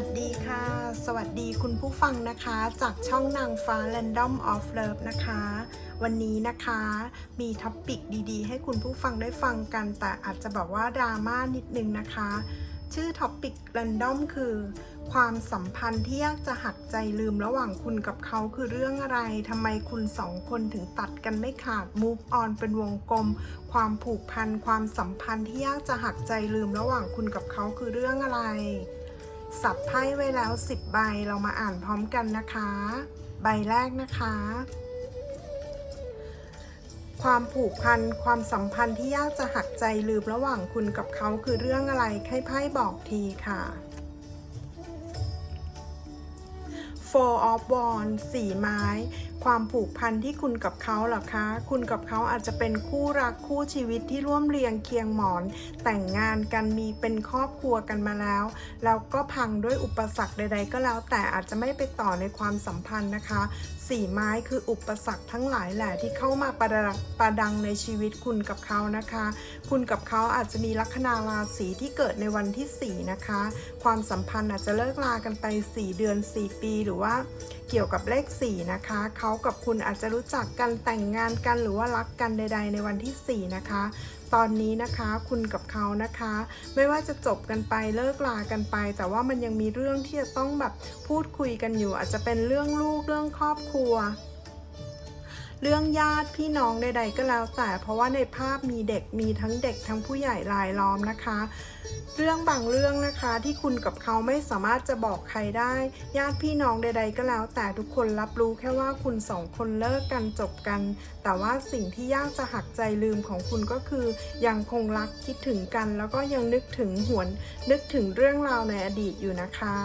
สวัสดีค่ะ สวัสดีคุณผู้ฟังนะคะ จากช่องนางฟ้า Random of Love นะคะ วันนี้นะคะมีท็อปปิกดีๆ ให้คุณผู้ฟังได้ฟังกัน แต่อาจจะแบบว่าดราม่านิดนึงนะคะ ชื่อท็อปปิก Random คือ ความสัมพันธ์ที่ยากจะหักใจลืมระหว่างคุณกับเขาคือเรื่องอะไรทำไมคุณสองคนถึงตัดกันไม่ขาด move on เป็นวงกลม ความผูกพัน ความสัมพันธ์ที่ยากจะหักใจลืมระหว่างคุณกับเขาคือเรื่องอะไร สับไพ่ไว้แล้ว 10 ใบเรามาอ่านพร้อมกันนะคะ ใบแรกนะคะ ความผูกพันความสัมพันธ์ที่ยากจะหักใจลืมระหว่างคุณกับเขาคือเรื่องอะไรให้ไพ่บอกทีค่ะ Four of Wands สี่ไม้ ความผูกพันที่คุณกับเขาหรอคะ คุณกับเขาอาจจะเป็นคู่รักคู่ชีวิตที่ร่วมเรียงเคียงหมอน แต่งงานกันมีเป็นครอบครัวกันมาแล้ว แล้วก็พังด้วยอุปสรรคใด ๆ ก็แล้วแต่อาจจะไม่ไปต่อในความสัมพันธ์นะคะ สี่ไม้คืออุปสรรคทั้งหลายแหละที่เข้ามาประดังประดังในชีวิตคุณกับเขานะคะ คุณกับเขาอาจจะมีลัคนาราศีที่เกิดในวันที่ 4 นะคะ ความสัมพันธ์อาจจะเลิกลากันไป 4 เดือน 4 ปี หรือว่าเกี่ยวกับเลข 4 นะคะ เขากับคุณอาจจะรู้จักกันแต่งงานกันหรือว่ารักกันใด ๆ ในวันที่ 4 นะคะตอนนี้นะคะคุณกับเขานะคะ ไม่ว่าจะจบกันไปเลิกลากันไป แต่ว่ามันยังมีเรื่องที่จะต้องแบบพูดคุยกันอยู่ อาจจะเป็นเรื่องลูกเรื่องครอบครัว เรื่องญาติพี่น้องใดๆก็แล้วแต่เพราะว่าในภาพมีเด็กมีทั้งเด็กทั้งผู้ใหญ่รายล้อมนะคะ เรื่องบางเรื่องนะคะที่คุณกับเขาไม่สามารถจะบอกใครได้ ญาติพี่น้องใด ๆ ก็แล้ว แต่ทุกคนรับรู้แค่ว่าคุณสองคนเลิกกันจบกัน แต่ว่าสิ่งที่ยากจะหักใจลืมของคุณก็คือ ยังคงรักคิดถึงกัน แล้วก็ยังนึกถึงหวนนึกถึงเรื่องราวในอดีตอยู่นะคะ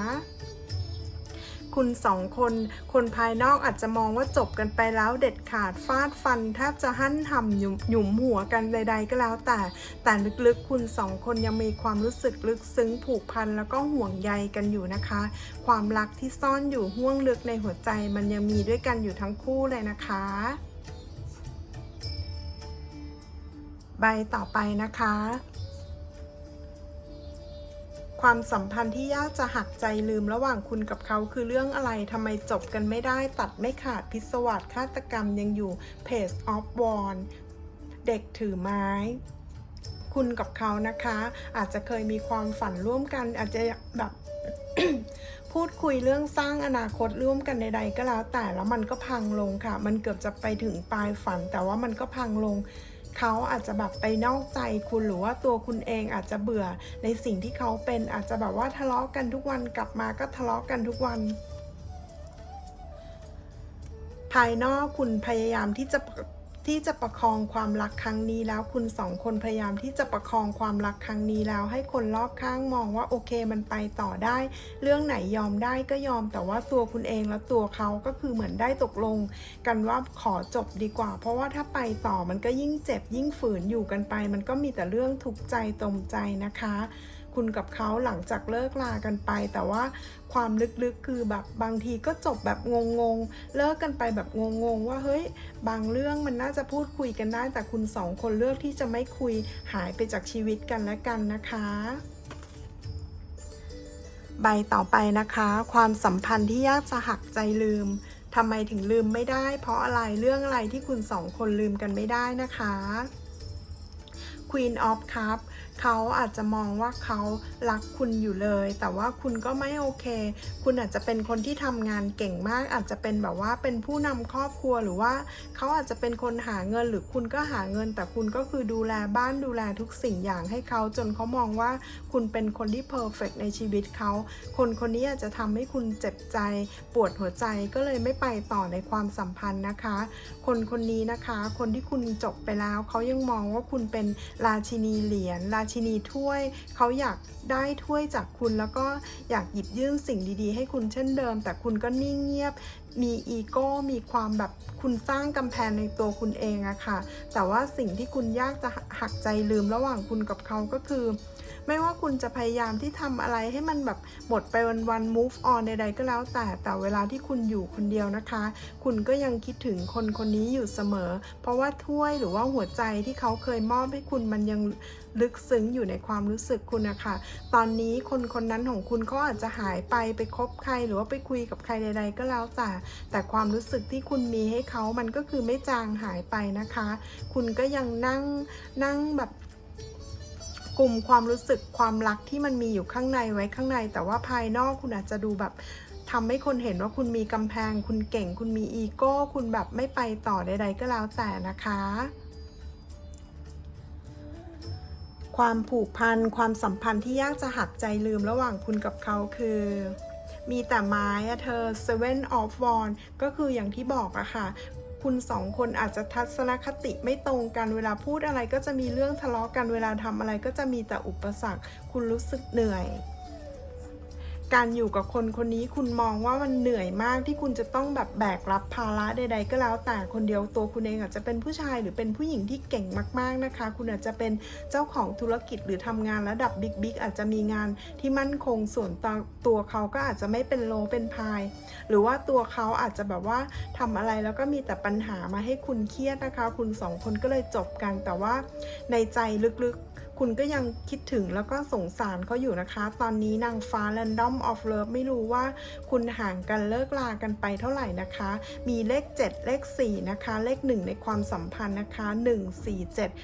คุณสองคน คนภายนอกอาจจะมองว่าจบกันไปแล้วเด็ดขาดฟาดฟันแทบจะหั่นทำหยุมหยุมหัวกันใด ๆ ก็แล้วแต่ แต่ลึกๆคุณสองคนยังมีความรู้สึกลึกซึ้งผูกพันแล้วก็ห่วงใยกันอยู่นะคะ ความรักที่ซ่อนอยู่ห่วงลึกในหัวใจมันยังมีด้วยกันอยู่ทั้งคู่เลยนะคะใบต่อไปนะคะ ความสัมพันธ์ที่ยากจะหักใจลืมระหว่างคุณกับเขาคือเรื่องอะไรทำไมจบกันไม่ได้ตัดไม่ขาดพิศวาสฆาตกรรมยังอยู่ Page of w a n d เด็กถือไม้คุณกับเขานะคะ อาจจะเคยมีความฝันร่วมกัน อาจจะแบบ พูดคุยเรื่องสร้างอนาคตร่วมกันใดๆก็แล้วแต่แล้วมันก็พังลงค่ะ มันเกือบจะไปถึงปลายฝัน แต่ว่ามันก็พังลง เขาอาจจะแบบไปนอกใจคุณหรือว่าตัวคุณเองอาจจะเบื่อในสิ่งที่เขาเป็นอาจจะแบบว่าทะเลาะกันทุกวันกลับมาก็ทะเลาะกันทุกวัน ภายนอกคุณพยายามที่จะ ที่จะประคองความรักครั้งนี้แล้วคุณสองคนพยายามที่จะประคองความรักครั้งนี้แล้วให้คนรอบข้างมองว่าโอเคมันไปต่อได้ เรื่องไหนยอมได้ก็ยอมแต่ว่าตัวคุณเองและตัวเขาก็คือเหมือนได้ตกลง กันว่าขอจบดีกว่า เพราะว่าถ้าไปต่อมันก็ยิ่งเจ็บยิ่งฝืนอยู่กันไป มันก็มีแต่เรื่องทุกข์ใจตรมใจนะคะ คุณกับเขาหลังจากเลิกลากันไป แต่ว่าความลึกๆคือแบบบางทีก็จบแบบงงๆ เลิกกันไปแบบงงๆ ว่าเฮ้ย บางเรื่องมันน่าจะพูดคุยกันได้ แต่คุณสองคนเลือกที่จะไม่คุยหายไปจากชีวิตกันและกันนะคะใบต่อไปนะคะ ความสัมพันธ์ที่ยากจะหักใจลืมทำไมถึงลืมไม่ได้ เพราะอะไรเรื่องอะไรที่คุณสองคนลืมกันไม่ได้นะคะ Queen of Cup เขาอาจจะมองว่าเขารักคุณอยู่เลย แต่ว่าคุณก็ไม่โอเค คุณอาจจะเป็นคนที่ทำงานเก่งมาก อาจจะเป็นแบบว่าเป็นผู้นำครอบครัวหรือว่าเขาอาจจะเป็นคนหาเงินหรือคุณก็หาเงิน แต่คุณก็คือดูแลบ้านดูแลทุกสิ่งอย่างให้เขาจนเขามองว่าคุณเป็นคนที่เพอร์เฟกในชีวิตเขา คนคนนี้อาจจะทำให้คุณเจ็บใจ ปวดหัวใจก็เลยไม่ไปต่อในความสัมพันธ์นะคะ คนคนนี้นะคะ คนที่คุณจบไปแล้วเขายังมองว่าคุณเป็นราชินีเหรียญราชินีถ้วย เขาอยากได้ถ้วยจากคุณแล้วก็อยากหยิบยื่นสิ่งดีๆ ให้คุณเช่นเดิม แต่คุณก็นิ่งเงียบ มีอีโก้ มีความแบบคุณสร้างกำแพงในตัวคุณเองอะค่ะ แต่ว่าสิ่งที่คุณยากจะหักใจลืมระหว่างคุณกับเขาก็คือ ไม่ว่าคุณจะพยายามที่ทำอะไรให้มันแบบหมดไปวันๆ move on ใดๆก็แล้วแต่แต่เวลาที่คุณอยู่คนเดียวนะคะ คุณก็ยังคิดถึงคนคนนี้อยู่เสมอ เพราะว่าถ้วยหรือว่าหัวใจที่เขาเคยมอบให้คุณมันยังลึกซึ้งอยู่ในความรู้สึกคุณนะคะตอนนี้คนคนนั้นของคุณเขาอาจจะหายไปไปคบใครหรือว่าไปคุยกับใครใด ๆ ก็แล้วแต่ แต่ความรู้สึกที่คุณมีให้เขามันก็คือไม่จางหายไปนะคะ คุณก็ยังนั่งนั่งแบบ กลุ่มความรู้สึกความรักที่มันมีอยู่ข้างในไว้ข้างใน แต่ว่าภายนอกคุณอาจจะดูแบบทำให้คนเห็นว่าคุณมีกำแพง คุณเก่ง คุณมีอีโก้ คุณแบบไม่ไปต่อใด ๆ ก็แล้วแต่นะคะ ความผูกพัน ความสัมพันธ์ที่ยากจะหักใจลืมระหว่างคุณกับเขาคือมีแต่ไม้อะเธอ seven of wands ก็คืออย่างที่บอกอะค่ะ คุณสองคนอาจจะทัศนคติไม่ตรงกันเวลาพูดอะไรก็จะมีเรื่องทะเลาะกันเวลาทำอะไรก็จะมีแต่อุปสรรค คุณรู้สึกเหนื่อย การอยู่กับคนคนนี้คุณมองว่ามันเหนื่อยมากที่คุณจะต้องแบบแบกรับภาระใด ๆ ก็แล้วแต่คนเดียวตัวคุณเองอาจจะเป็นผู้ชายหรือเป็นผู้หญิงที่เก่งมาก ๆนะคะ คุณอาจจะเป็นเจ้าของธุรกิจหรือทำงานระดับบิ๊กๆอาจจะมีงานที่มั่นคงส่วนตัวตัวเขาก็อาจจะไม่เป็นโลเป็นพาย หรือว่าตัวเขาอาจจะแบบว่าทำอะไรแล้วก็มีแต่ปัญหามาให้คุณเครียดนะคะ คุณสองคนก็เลยจบกันแต่ว่าในใจลึกๆ คุณก็ยังคิดถึงแล้วก็สงสารเขาอยู่นะคะ ตอนนี้นางฟ้า Random of Love ไม่รู้ว่าคุณห่างกันเลิกลากันไปเท่าไหร่นะคะ มีเลข 7 เลข 4 นะคะ เลข 1 ในความสัมพันธ์นะคะ 1 4 7